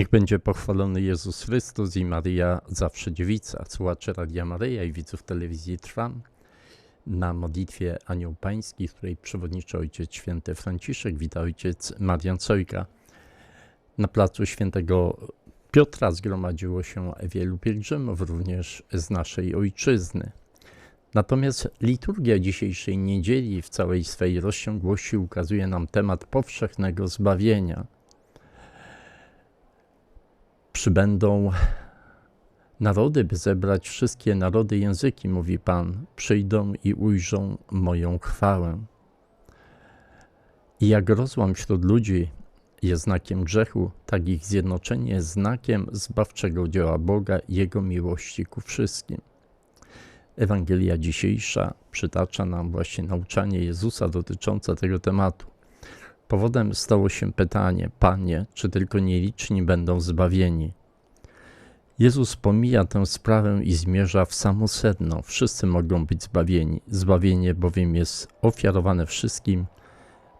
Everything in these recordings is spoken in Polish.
Niech będzie pochwalony Jezus Chrystus i Maryja zawsze dziewica. Słuchacze Radia Maryja i widzów telewizji Trwam na modlitwie Anioł Pański, której przewodniczy Ojciec Święty Franciszek, wita Ojciec Marian Cojka. Na placu Świętego Piotra zgromadziło się wielu pielgrzymów, również z naszej ojczyzny. Natomiast liturgia dzisiejszej niedzieli w całej swej rozciągłości ukazuje nam temat powszechnego zbawienia. Przybędą narody, by zebrać wszystkie narody języki, mówi Pan, przyjdą i ujrzą moją chwałę. I jak rozłam wśród ludzi jest znakiem grzechu, tak ich zjednoczenie jest znakiem zbawczego dzieła Boga i Jego miłości ku wszystkim. Ewangelia dzisiejsza przytacza nam właśnie nauczanie Jezusa dotyczące tego tematu. Powodem stało się pytanie: Panie, czy tylko nieliczni będą zbawieni? Jezus pomija tę sprawę i zmierza w samo sedno. Wszyscy mogą być zbawieni. Zbawienie bowiem jest ofiarowane wszystkim,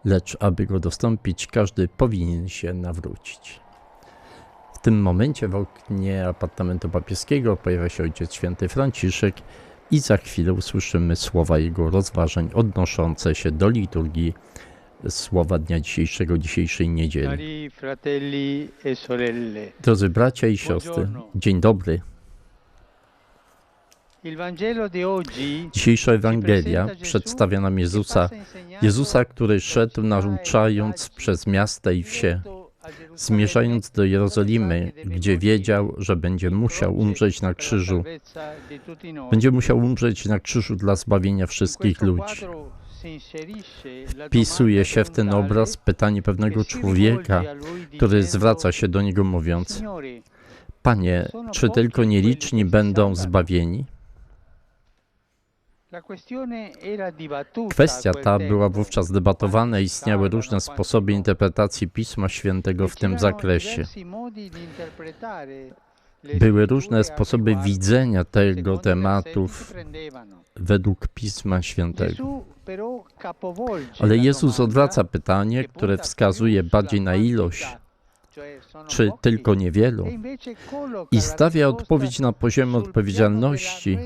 lecz aby go dostąpić, każdy powinien się nawrócić. W tym momencie w oknie apartamentu papieskiego pojawia się Ojciec Święty Franciszek i za chwilę usłyszymy słowa jego rozważań odnoszące się do liturgii słowa dnia dzisiejszego, dzisiejszej niedzieli. E Drodzy bracia i siostry, dzień dobry. Dzisiejsza Ewangelia przedstawia nam Jezusa, Jezusa, który szedł nauczając przez miasta i wsie, zmierzając do Jerozolimy, gdzie wiedział, że będzie musiał umrzeć na krzyżu. Będzie musiał umrzeć na krzyżu dla zbawienia wszystkich ludzi. Wpisuje się w ten obraz pytanie pewnego człowieka, który zwraca się do niego mówiąc: Panie, czy tylko nieliczni będą zbawieni? Kwestia ta była wówczas debatowana i istniały różne sposoby interpretacji Pisma Świętego w tym zakresie. Były różne sposoby widzenia tego tematu według Pisma Świętego. Ale Jezus odwraca pytanie, które wskazuje bardziej na ilość, czy tylko niewielu, i stawia odpowiedź na piano odpowiedzialności,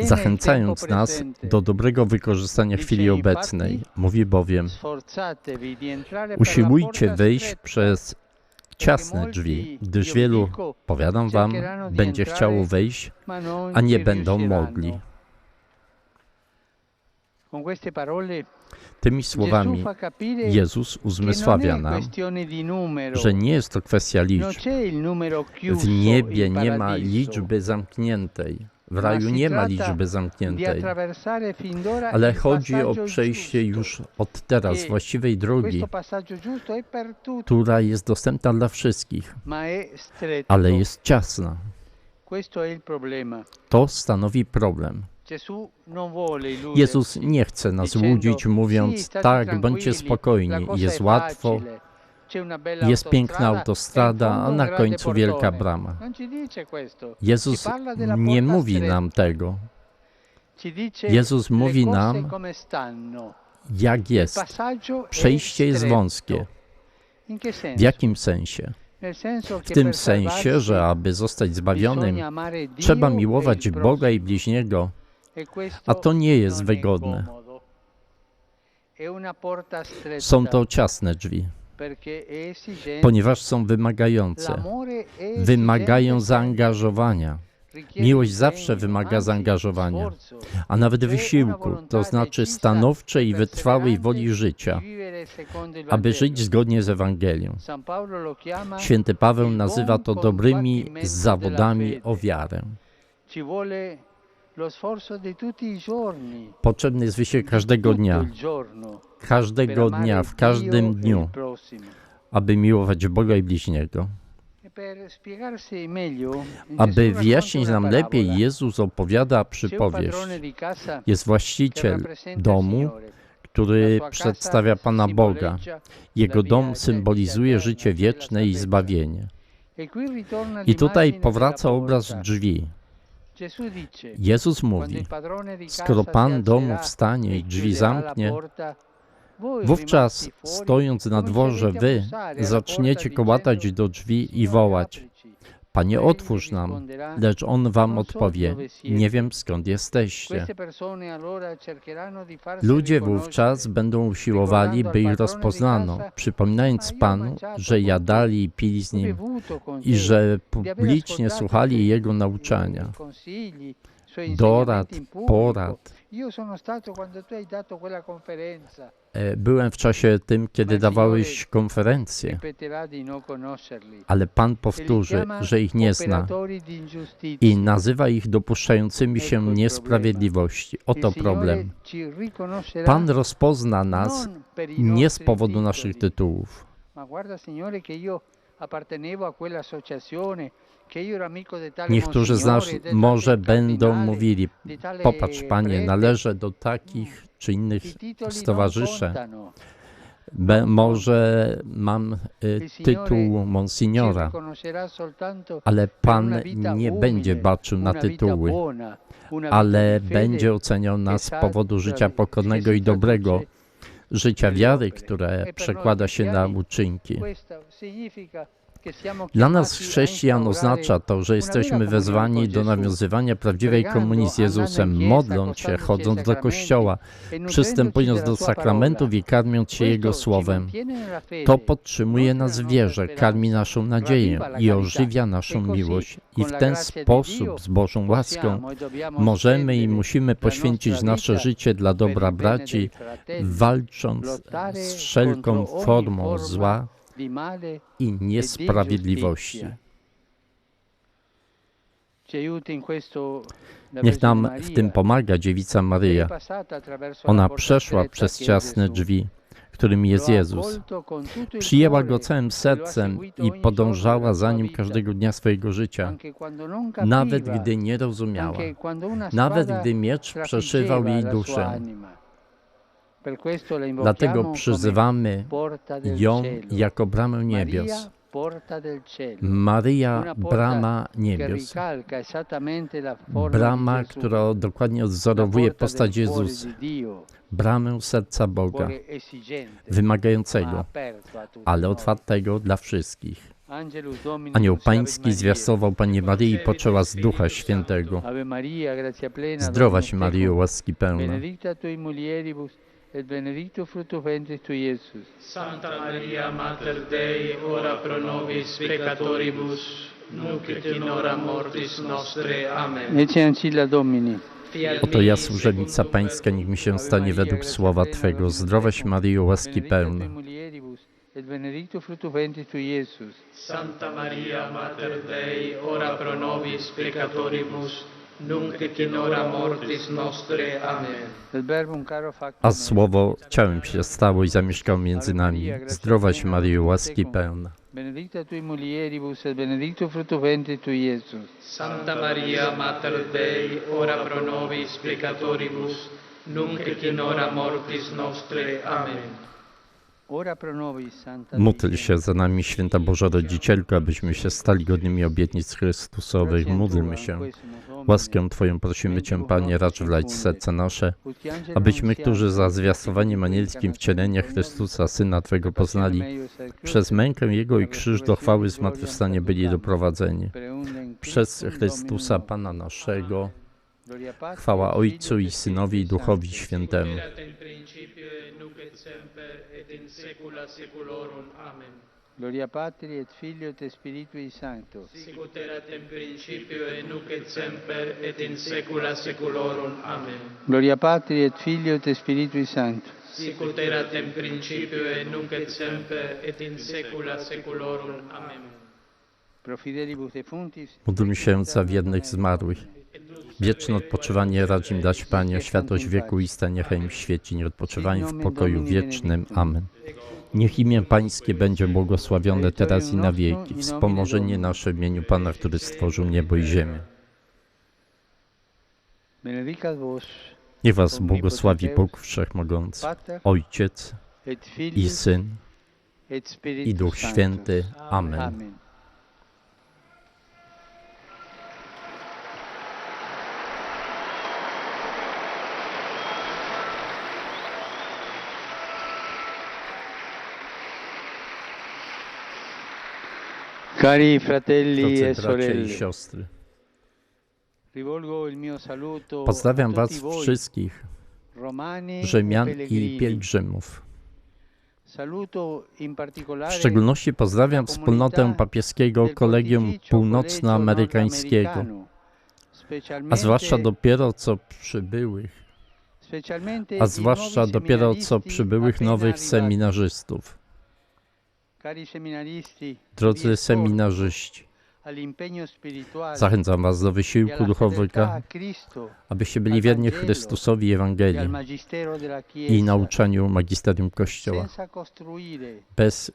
zachęcając nas do dobrego wykorzystania chwili obecnej. Mówi bowiem: Usiłujcie wejść przez ciasne drzwi, gdyż wielu, powiadam wam, będzie chciało wejść, a nie będą mogli. Tymi słowami Jezus uzmysławia nam, że nie jest to kwestia liczb. W niebie nie ma liczby zamkniętej. W raju nie ma liczby zamkniętej. Ale chodzi o przejście już od teraz E właściwej drogi, która jest dostępna dla wszystkich, ale jest ciasna. To stanowi problem. Illuderci, Jezus nie chce nas łudzić, "Sì, mówiąc: tak, bądźcie spokojni, jest łatwo, jest piękna autostrada, a na końcu wielka portone". brama. Jezus nie mówi nam tego, Jezus mówi nam, jak jest. Przejście jest wąskie. W jakim sensie? W tym sensie, że aby zostać zbawionym, trzeba miłować Boga i bliźniego, a to nie jest wygodne. Są to ciasne drzwi, ponieważ są wymagające. Wymagają zaangażowania, Miłość zawsze wymaga zaangażowania. a nawet wysiłku, to znaczy stanowczej i wytrwałej woli życia, aby żyć zgodnie z Ewangelią. Święty Paweł nazywa to dobrymi zawodami o wiarę. Potrzebny jest wysiłek każdego dnia, każdego dnia, w każdym e dniu, aby miłować Boga i bliźniego. E Aby wyjaśnić nam lepiej. Jezus opowiada przypowieść. Jest właściciel domu, który przedstawia Pana Boga. Jego dom eterna, symbolizuje życie wieczne i zbawienie. E I tutaj powraca obraz drzwi. Jezus mówi: Skoro Pan domu wstanie i drzwi zamknie, Wówczas, stojąc na dworze, wy zaczniecie kołatać do drzwi i "Signore, wołać: aprici". Panie, otwórz nam. Lecz on wam "Non so odpowie: dove siete". Nie wiem skąd jesteście. Ludzie wówczas będą usiłowali, by ich rozpoznano, przypominając Panu, że jadali i pili z nim i że publicznie słuchali Jego nauczania, dorad, porad. E, Byłem w czasie tym, kiedy dawałeś conoscerli. ale Pan powtórzy, że ich nie zna i nazywa ich dopuszczającymi się niesprawiedliwości. Oto problem. Pan rozpozna nas nie z powodu naszych tytułów. Niektórzy z nas może będą mówili: Popatrz, panie, należę do takich czy innych stowarzyszeń. Be, może mam y, tytuł monsignora, ale Pan nie będzie baczył na tytuły, ale będzie oceniał nas z powodu życia pokornego i dobrego, życia wiary, które E przekłada się na uczynki. Dla nas, chrześcijan, oznacza to, że jesteśmy wezwani do nawiązywania prawdziwej komunii z Jezusem, modląc się, chodząc do kościoła, e przystępując do sakramentów i karmiąc się Jego słowem. To podtrzymuje nas w wierze, karmi naszą nadzieję i ożywia naszą miłość. I w ten sposób, z Bożą łaską, e możemy i musimy poświęcić nasze życie dla dobra braci, walcząc z wszelką formą zła i niesprawiedliwości. Niech nam w tym pomaga dziewica Maryja. Ona przeszła przez ciasne drzwi, którymi jest Jezus. Przyjęła go całym sercem i podążała za nim każdego dnia swojego życia, nawet gdy nie rozumiała, nawet gdy miecz przeszywał jej duszę. Dlatego przyzywamy ją jako bramę niebios. Maryja, brama niebios. Brama, która dokładnie odzorowuje postać Jezusa. Bramę serca Boga, wymagającego, ale otwartego dla wszystkich. Anioł Pański zwiastował Pani Maryi i poczęła z Ducha Świętego. Zdrowaś Maryjo, łaski pełna. Et benedictus fructus ventris tui, Iesus. Santa Maria Mater Dei, ora pro nobis peccatoribus, nunc et in hora mortis nostre. Amen. Ecce ancilla Domini. Oto ja, służebnica Pańska, niech mi się stanie Maria, według słowa Twego. Zdrowaś Maryjo, łaski pełna. et benedictus fructus ventris tui, Iesus. Santa Maria Mater Dei, ora pro nobis peccatoribus, nunc et in hora mortis nostre. Amen. A słowo ciałem się stało i zamieszkał między nami. Zdrowaś Maryjo, łaski pełna. Benedicta tui mulieribus, et benedictus fructus ventris tui, Iesus. Santa Maria Mater Dei, ora pro nobis peccatoribus, nunc et in hora mortis nostre. Amen. Ora pro nobis, Santa Módl się za nami, święta Boża Rodzicielko, abyśmy się stali godnymi obietnic Chrystusowych. Módlmy się. Łaskę Twoją prosimy Cię, Panie, racz wlać serca nasze, abyśmy, którzy za zwiastowaniem anielskim wcielenia Chrystusa, Syna Twego poznali, przez mękę Jego i krzyż do chwały zmartwychwstania byli doprowadzeni. Przez Chrystusa Pana naszego, chwała Ojcu i Synowi i Duchowi Świętemu. Gloria Patri et Filio et Spiritui Sancto. Sicut erat in principio et nunc et semper et in saecula saeculorum. Amen. Gloria Patri et Filio et Spiritui Sancto. Sicut erat in principio et nunc et semper et in saecula saeculorum. Amen. Pro fidelibus defunctis. Módlmy się za wiernych zmarłych. Wieczne odpoczywanie racz im dać, Panie, światłość wieku i niechaj im świeci, nie odpoczywają w pokoju wiecznym. Amen. Niech imię Pańskie będzie błogosławione teraz i na wieki. Wspomożenie nasze w imieniu Pana, który stworzył niebo i ziemię. Niech Was błogosławi Bóg Wszechmogący, Ojciec i Syn i Duch. Święty. Amen. Cari fratelli e sorelle, siostry, pozdrawiam Was wszystkich, romani Rzymian e i pielgrzymów. W szczególności pozdrawiam wspólnotę papieskiego Kolegium Północnoamerykańskiego, a zwłaszcza dopiero co przybyłych, a zwłaszcza dopiero co przybyłych nowych seminarzystów. Drodzy seminarzyści, zachęcam Was do e wysiłku fedeltà duchowego, abyście byli wierni Chrystusowi e Ewangelii della i nauczaniu magisterium Kościoła. Bez,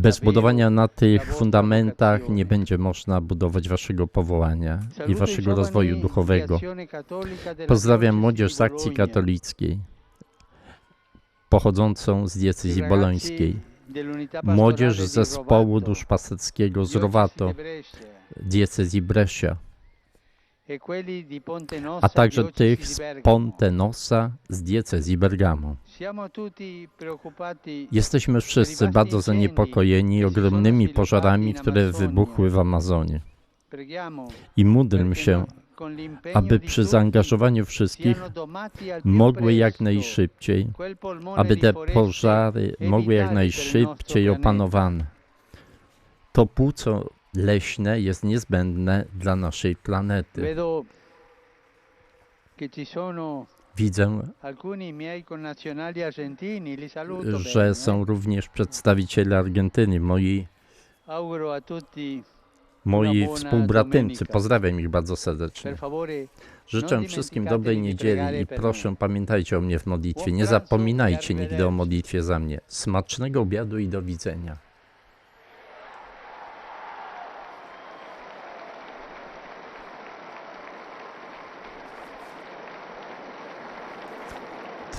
bez budowania na tych fundamentach nie będzie można budować Waszego powołania i Waszego rozwoju duchowego. Pozdrawiam młodzież z akcji katolickiej pochodzącą z diecezji bolońskiej, młodzież zespołu duszpasterskiego z Rovato, diecezji Brescia, e a także tych z. Ponte Nossa z diecezji Bergamo. Jesteśmy wszyscy bardzo zaniepokojeni ogromnymi pożarami, które wybuchły w Amazonie. preghiamo I módlmy się, aby przy zaangażowaniu wszystkich mogły jak najszybciej, aby te pożary mogły jak najszybciej opanowane. To płuco leśne jest niezbędne dla naszej planety. Widzę, że eh. są również przedstawiciele Argentyny, moi, moi współbratymcy. Pozdrawiam ich bardzo serdecznie. Życzę wszystkim dobrej niedzieli i proszę pamiętajcie o mnie w modlitwie. Nie zapominajcie nigdy o modlitwie za mnie. Smacznego obiadu i do widzenia.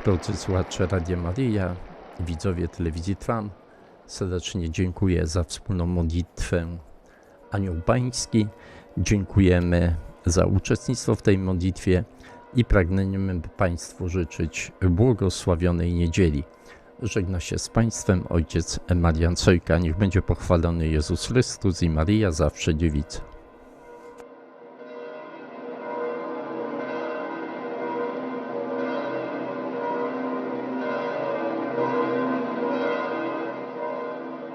Drodzy słuchacze Radia Maryja, widzowie telewizji Trwam, serdecznie dziękuję za wspólną modlitwę Anioł Pański. Dziękujemy za uczestnictwo w tej modlitwie i pragniemy Państwu życzyć błogosławionej niedzieli. Żegna się z Państwem ojciec Marian Sojka. Niech będzie pochwalony Jezus Chrystus i Maryja zawsze dziewica.